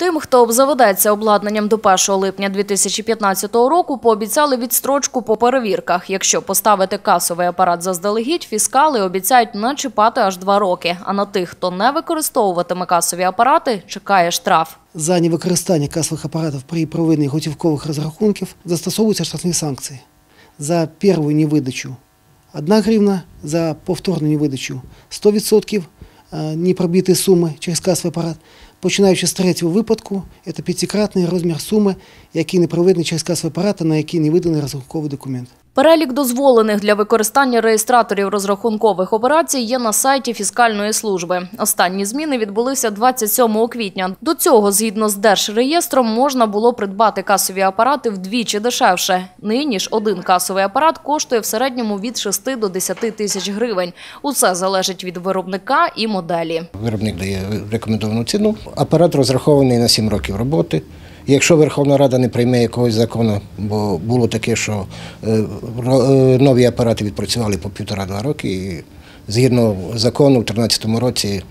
Тим, хто обзаведеться обладнанням до 1 липня 2015 року, пообіцяли відстрочку по перевірках. Якщо поставити касовий апарат заздалегідь, фіскали обіцяють не чіпати аж два роки. А на тих, хто не використовуватиме касові апарати, чекає штраф. За невикористання касових апаратів при проведенні готівкових розрахунків застосовуються штрафні санкції. За першу невидачу 1 гривна, за повторну невидачу 100% е, непробитої суми через касовий апарат. Починаючи з третього випадку, це п'ятикратний розмір суми, який не проведений через касовий апарат, на який не виданий розрахунковий документ. Перелік дозволених для використання реєстраторів розрахункових операцій є на сайті фіскальної служби. Останні зміни відбулися 27 квітня. До цього, згідно з держреєстром, можна було придбати касові апарати вдвічі дешевше. Нині ж один касовий апарат коштує в середньому від 6 до 10 тисяч гривень. Усе залежить від виробника і моделі. Виробник дає рекомендовану ціну. Апарат розрахований на 7 років роботи. Якщо Верховна Рада не прийме якогось закону, бо було таке, що е, е, нові апарати відпрацювали по півтора-два роки, і згідно закону в 2013 році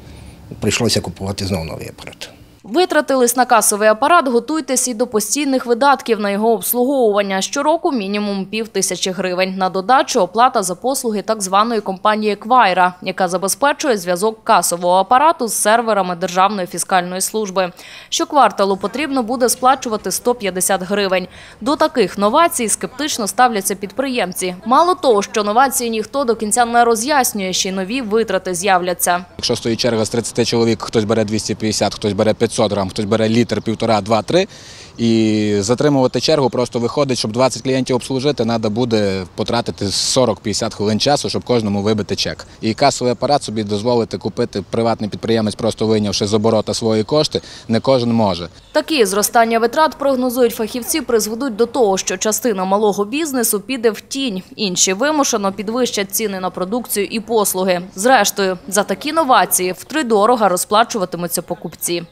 прийшлося купувати знову новий апарат. Витратились на касовий апарат, готуйтесь і до постійних видатків на його обслуговування. Щороку мінімум пів тисячі гривень. На додачу оплата за послуги так званої компанії Квайра, яка забезпечує зв'язок касового апарату з серверами Державної фіскальної служби. Щокварталу потрібно буде сплачувати 150 гривень. До таких новацій скептично ставляться підприємці. Мало того, що новації ніхто до кінця не роз'яснює, ще й нові витрати з'являться. Якщо стоїть черга з 30 чоловік, хтось бере 250, хтось бере 500 грам, хтось бере літр, півтора, два, три. І затримувати чергу просто виходить, щоб 20 клієнтів обслужити, треба буде потратити 40-50 хвилин часу, щоб кожному вибити чек. І касовий апарат собі дозволити купити приватний підприємець, просто вийнявши з оборота свої кошти, не кожен може. Такі зростання витрат, прогнозують фахівці, призведуть до того, що частина малого бізнесу піде в тінь. Інші вимушено підвищать ціни на продукцію і послуги. Зрештою, за такі новації втридорога розплачуватимуться покупці.